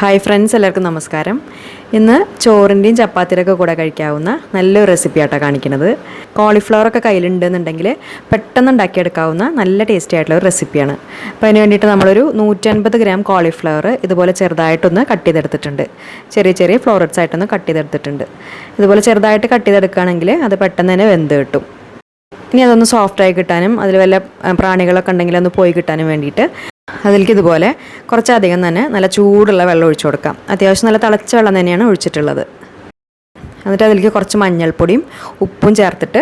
Hi friends എല്ലാവർക്കും നമസ്കാരം. ഇന്ന് ചോറിന്റെയും ചപ്പാത്തിയുടെയൊക്കെ കൂടെ കഴിക്കാവുന്ന നല്ലൊരു റെസിപ്പി ആയിട്ടാണ് കാണിക്കുന്നത്. കോളിഫ്ലവറൊക്കെ കയ്യിലുണ്ടെന്നുണ്ടെങ്കിൽ പെട്ടെന്ന് ഉണ്ടാക്കിയെടുക്കാവുന്ന നല്ല ടേസ്റ്റി ആയിട്ടുള്ള ഒരു റെസിപ്പിയാണ് അപ്പോൾ അതിന് വേണ്ടിയിട്ട് നമ്മളൊരു നൂറ്റൻപത് ഗ്രാം കോളിഫ്ലവർ ഇതുപോലെ ചെറുതായിട്ടൊന്ന് കട്ട് ചെയ്തെടുത്തിട്ടുണ്ട്. ചെറിയ ചെറിയ ഫ്ലോററ്റ്സ് ആയിട്ടൊന്ന് കട്ട് ചെയ്തെടുത്തിട്ടുണ്ട്. ഇതുപോലെ ചെറുതായിട്ട് കട്ട് ചെയ്തെടുക്കുകയാണെങ്കിൽ അത് പെട്ടെന്ന് തന്നെ വെന്ത് കിട്ടും. ഇനി അതൊന്ന് സോഫ്റ്റായി കിട്ടാനും അതിൽ വല്ല പ്രാണികളൊക്കെ ഉണ്ടെങ്കിൽ ഒന്ന് പോയി കിട്ടാനും വേണ്ടിയിട്ട് അതിലേക്ക് ഇതുപോലെ കുറച്ചധികം തന്നെ നല്ല ചൂടുള്ള വെള്ളം ഒഴിച്ചു കൊടുക്കാം. അത്യാവശ്യം നല്ല തിളച്ച വെള്ളം തന്നെയാണ് ഒഴിച്ചിട്ടുള്ളത്. എന്നിട്ട് അതിലേക്ക് കുറച്ച് മഞ്ഞൾപ്പൊടിയും ഉപ്പും ചേർത്തിട്ട്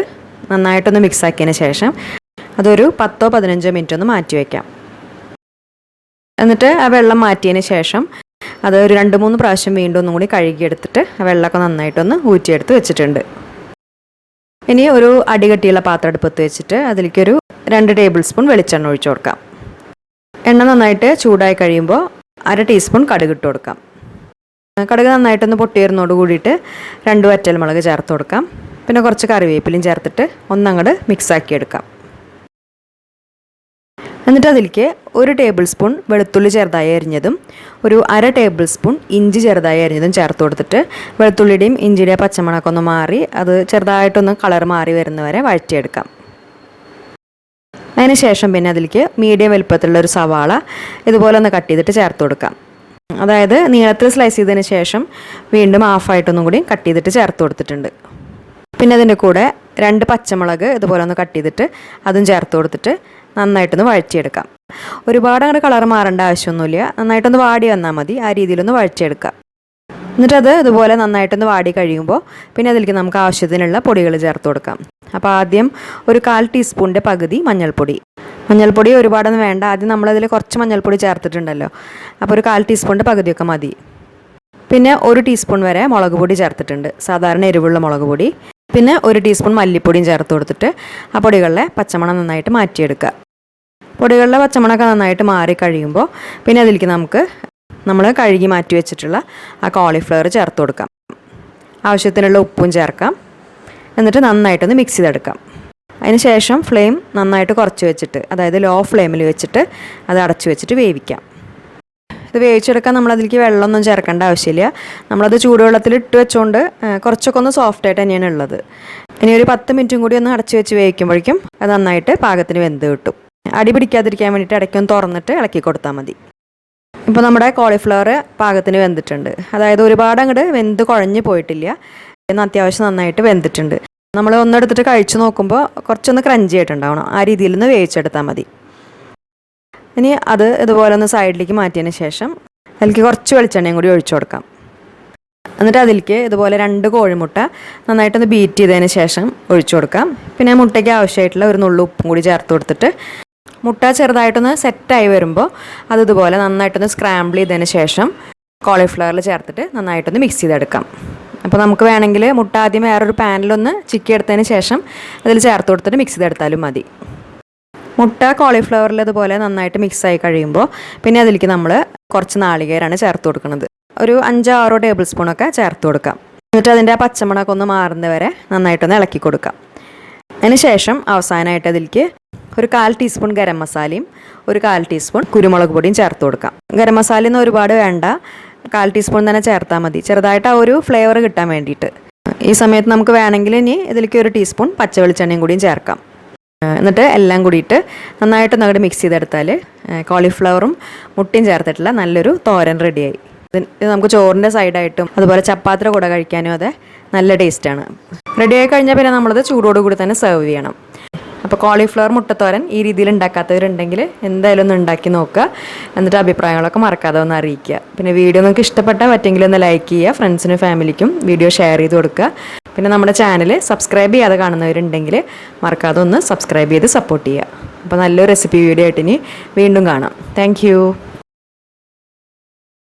നന്നായിട്ടൊന്ന് മിക്സ് ആക്കിയതിന് ശേഷം അതൊരു പത്തോ പതിനഞ്ചോ മിനിറ്റ് ഒന്ന് മാറ്റി വയ്ക്കാം എന്നിട്ട് ആ വെള്ളം മാറ്റിയതിന് ശേഷം അത് ഒരു രണ്ട് മൂന്ന് പ്രാവശ്യം വീണ്ടും ഒന്നും കൂടി കഴുകിയെടുത്തിട്ട് ആ വെള്ളമൊക്കെ നന്നായിട്ടൊന്ന് ഊറ്റിയെടുത്ത് വെച്ചിട്ടുണ്ട്. ഇനി ഒരു അടികട്ടിയുള്ള പാത്രം അടുപ്പത്ത് വെച്ചിട്ട് അതിലേക്കൊരു രണ്ട് ടേബിൾ സ്പൂൺ വെളിച്ചെണ്ണ ഒഴിച്ചു കൊടുക്കാം. എണ്ണ നന്നായിട്ട് ചൂടായി കഴിയുമ്പോൾ അര ടീസ്പൂൺ കടുക് ഇട്ട് കൊടുക്കാം. കടുക് നന്നായിട്ടൊന്ന് പൊട്ടിയിരുന്നോട് കൂടിയിട്ട് രണ്ട് വറ്റൽ മുളക് ചേർത്ത് കൊടുക്കാം. പിന്നെ കുറച്ച് കറിവേപ്പിലയും ചേർത്തിട്ട് ഒന്നങ്ങോട്ട് മിക്സ് ആക്കി എടുക്കാം. എന്നിട്ട് അതിലേക്ക് ഒരു ടേബിൾ സ്പൂൺ വെളുത്തുള്ളി ചെറുതായി അരിഞ്ഞതും ഒരു അര ടേബിൾ സ്പൂൺ ഇഞ്ചി ചെറുതായി അരിഞ്ഞതും ചേർത്ത് കൊടുത്തിട്ട് വെളുത്തുള്ളിയുടെയും ഇഞ്ചിയുടെയും പച്ചമുളകൊന്ന് മാറി അത് ചെറുതായിട്ടൊന്ന് കളർ മാറി വരുന്നവരെ വഴറ്റിയെടുക്കാം. അതിന് ശേഷം പിന്നെ അതിലേക്ക് മീഡിയം വലുപ്പത്തിലുള്ള ഒരു സവാള ഇതുപോലെ ഒന്ന് കട്ട് ചെയ്തിട്ട് ചേർത്ത് കൊടുക്കാം. അതായത് നീളത്തിൽ സ്ലൈസ് ചെയ്തതിന് ശേഷം വീണ്ടും ഹാഫായിട്ടൊന്നും കൂടി കട്ട് ചെയ്തിട്ട് ചേർത്ത് കൊടുത്തിട്ടുണ്ട്. പിന്നെ അതിന്റെ കൂടെ രണ്ട് പച്ചമുളക് ഇതുപോലെ ഒന്ന് കട്ട് ചെയ്തിട്ട് അതും ചേർത്ത് കൊടുത്തിട്ട് നന്നായിട്ടൊന്ന് വഴറ്റിയെടുക്കാം. ഒരുപാട് അങ്ങനെ കളർ മാറേണ്ട ആവശ്യമൊന്നുമില്ല. നന്നായിട്ടൊന്ന് വാടി വന്നാൽ മതി. ആ രീതിയിലൊന്ന് വഴറ്റിയെടുക്കാം. എന്നിട്ടത് ഇതുപോലെ നന്നായിട്ടൊന്ന് വാടി കഴിയുമ്പോൾ പിന്നെ അതിലേക്ക് നമുക്ക് ആവശ്യത്തിനുള്ള പൊടികൾ ചേർത്ത് കൊടുക്കാം. അപ്പോൾ ആദ്യം ഒരു കാൽ ടീസ്പൂണിന്റെ പകുതി മഞ്ഞൾപ്പൊടി. മഞ്ഞൾപ്പൊടി ഒരുപാടൊന്നും വേണ്ട. ആദ്യം നമ്മളതിൽ കുറച്ച് മഞ്ഞൾപ്പൊടി ചേർത്തിട്ടുണ്ടല്ലോ. അപ്പോൾ ഒരു കാൽ ടീസ്പൂണിന്റെ പകുതിയൊക്കെ മതി. പിന്നെ ഒരു ടീസ്പൂൺ വരെ മുളക് പൊടി ചേർത്തിട്ടുണ്ട്. സാധാരണ എരിവുള്ള മുളക് പൊടി. പിന്നെ ഒരു ടീസ്പൂൺ മല്ലിപ്പൊടിയും ചേർത്ത് കൊടുത്തിട്ട് ആ പൊടികളിലെ പച്ചമണം നന്നായിട്ട് മാറ്റിയെടുക്കുക. പൊടികളിലെ പച്ചമണമൊക്കെ നന്നായിട്ട് മാറി കഴിയുമ്പോൾ പിന്നെ അതിലേക്ക് നമുക്ക് നമ്മൾ കഴുകി മാറ്റി വെച്ചിട്ടുള്ള ആ കോളിഫ്ലവർ ചേർത്ത് കൊടുക്കാം. ആവശ്യത്തിനുള്ള ഉപ്പും ചേർക്കാം. എന്നിട്ട് നന്നായിട്ടൊന്ന് മിക്സ് ചെയ്തെടുക്കാം. ശേഷം ഫ്ലെയിം നന്നായിട്ട് കുറച്ച് വെച്ചിട്ട് അതായത് ലോ ഫ്ലെയിമിൽ വെച്ചിട്ട് അത് അടച്ചു വെച്ചിട്ട് വേവിക്കാം. ഇത് വേവിച്ചെടുക്കാൻ നമ്മൾ അതിലേക്ക് വെള്ളമൊന്നും ചേർക്കേണ്ട ആവശ്യമില്ല. നമ്മളത് ചൂടുവെള്ളത്തിൽ ഇട്ട് വെച്ചുകൊണ്ട് കുറച്ചൊക്കെ ഒന്ന് സോഫ്റ്റ് ആയിട്ട് തന്നെയാണ് ഉള്ളത്. ഇനി ഒരു പത്ത് മിനിറ്റും കൂടി ഒന്ന് അടച്ചു വെച്ച് വേവിക്കുമ്പോഴേക്കും അത് നന്നായിട്ട് പാകത്തിന് വെന്ത് കിട്ടും. അടി പിടിക്കാതിരിക്കാൻ വേണ്ടിയിട്ട് ഇടയ്ക്കൊന്ന് തുറന്നിട്ട് ഇളക്കി കൊടുത്താൽ മതി. ഇപ്പോൾ നമ്മുടെ കോളിഫ്ലവർ പാകത്തിന് വെന്തിട്ടുണ്ട്. അതായത് ഒരുപാട് അങ്ങോട്ട് വെന്ത് കുഴഞ്ഞു പോയിട്ടില്ല. എന്ന് അത്യാവശ്യം നന്നായിട്ട് വെന്തിട്ടുണ്ട്. നമ്മൾ ഒന്നെടുത്തിട്ട് കഴിച്ചു നോക്കുമ്പോൾ കുറച്ചൊന്ന് ക്രഞ്ചി ആയിട്ടുണ്ടാവണം. ആ രീതിയിൽ ഒന്ന് വേവിച്ചെടുത്താൽ മതി. ഇനി അത് ഇതുപോലെ ഒന്ന് സൈഡിലേക്ക് മാറ്റിയതിന് ശേഷം അതിലേക്ക് കുറച്ച് വെളിച്ചെണ്ണയും കൂടി ഒഴിച്ചു കൊടുക്കാം. എന്നിട്ട് അതിലേക്ക് ഇതുപോലെ രണ്ട് കോഴിമുട്ട നന്നായിട്ടൊന്ന് ബീറ്റ് ചെയ്തതിന് ശേഷം ഒഴിച്ചു കൊടുക്കാം. പിന്നെ മുട്ടയ്ക്ക് ആവശ്യമായിട്ടുള്ള ഒരു നുള്ളു ഉപ്പും കൂടി ചേർത്ത് കൊടുത്തിട്ട് മുട്ട ചെറുതായിട്ടൊന്ന് സെറ്റായി വരുമ്പോൾ അത് ഇതുപോലെ നന്നായിട്ടൊന്ന് സ്ക്രാമ്പിൾ ചെയ്തതിന് ശേഷം കോളിഫ്ലവറിൽ ചേർത്തിട്ട് നന്നായിട്ടൊന്ന് മിക്സ് ചെയ്തെടുക്കാം. അപ്പോൾ നമുക്ക് വേണമെങ്കിൽ മുട്ട ആദ്യം വേറൊരു പാനിലൊന്ന് ചിക്കി എടുത്തതിന് ശേഷം അതിൽ ചേർത്ത് കൊടുത്തിട്ട് മിക്സ് ചെയ്തെടുത്താലും മതി. മുട്ട കോളിഫ്ലവറിൽ ഇതുപോലെ നന്നായിട്ട് മിക്സ് ആയി കഴിയുമ്പോൾ പിന്നെ അതിലേക്ക് നമ്മൾ കുറച്ച് നാളികേരാണ് ചേർത്ത് കൊടുക്കുന്നത്. ഒരു അഞ്ചോ ആറോ ടേബിൾ സ്പൂണൊക്കെ ചേർത്ത് കൊടുക്കാം. എന്നിട്ട് അതിന്റെ ആ പച്ചമണമൊക്കെ ഒന്ന് മാറുന്നവരെ നന്നായിട്ടൊന്ന് ഇളക്കി കൊടുക്കാം. അതിന് ശേഷം അവസാനമായിട്ട് അതിലേക്ക് ഒരു കാൽ ടീസ്പൂൺ ഗരം മസാലയും ഒരു കാൽ ടീസ്പൂൺ കുരുമുളക് പൊടിയും ചേർത്ത് കൊടുക്കാം. ഗരം മസാലയൊന്നും ഒരുപാട് വേണ്ട. കാൽ ടീസ്പൂൺ തന്നെ ചേർത്താൽ മതി. ചെറുതായിട്ട് ആ ഒരു ഫ്ലേവർ കിട്ടാൻ വേണ്ടിയിട്ട്. ഈ സമയത്ത് നമുക്ക് വേണമെങ്കിൽ ഇനി ഇതിലേക്ക് ഒരു ടീസ്പൂൺ പച്ച വെളിച്ചെണ്ണയും കൂടിയും ചേർക്കാം. എന്നിട്ട് എല്ലാം കൂടിയിട്ട് നന്നായിട്ട് അങ്ങോട്ട് മിക്സ് ചെയ്തെടുത്താൽ കോളിഫ്ലവറും മുട്ടയും ചേർത്തിട്ടുള്ള നല്ലൊരു തോരൻ റെഡിയായി ഇത് നമുക്ക് ചോറിന്റെ സൈഡായിട്ടും അതുപോലെ ചപ്പാത്തിയുടെ കൂടെ കഴിക്കാനും അതെ നല്ല ടേസ്റ്റാണ് റെഡിയായി കഴിഞ്ഞാൽ പിന്നെ നമ്മളത് ചൂടോടുകൂടി തന്നെ സെർവ് ചെയ്യണം. അപ്പോൾ കോളിഫ്ലവർ മുട്ടത്തോരൻ ഈ രീതിയിൽ ഉണ്ടാക്കാത്തവരുണ്ടെങ്കിൽ എന്തായാലും ഒന്ന് ഉണ്ടാക്കി നോക്കുക. എന്നിട്ട് അഭിപ്രായങ്ങളൊക്കെ മറക്കാതെ ഒന്ന് അറിയിക്കുക. പിന്നെ വീഡിയോ നിങ്ങൾക്ക് ഇഷ്ടപ്പെട്ടാൽ പറ്റെങ്കിൽ ഒന്ന് ലൈക്ക് ചെയ്യുക ഫ്രണ്ട്സിനും ഫാമിലിക്കും വീഡിയോ ഷെയർ ചെയ്ത് കൊടുക്കുക. പിന്നെ നമ്മുടെ ചാനൽ സബ്സ്ക്രൈബ് ചെയ്യാതെ കാണുന്നവരുണ്ടെങ്കിൽ മറക്കാതെ ഒന്ന് സബ്സ്ക്രൈബ് ചെയ്ത് സപ്പോർട്ട് ചെയ്യുക. അപ്പോൾ നല്ലൊരു റെസിപ്പി വീഡിയോ ആയിട്ട് ഇനി വീണ്ടും കാണാം. താങ്ക്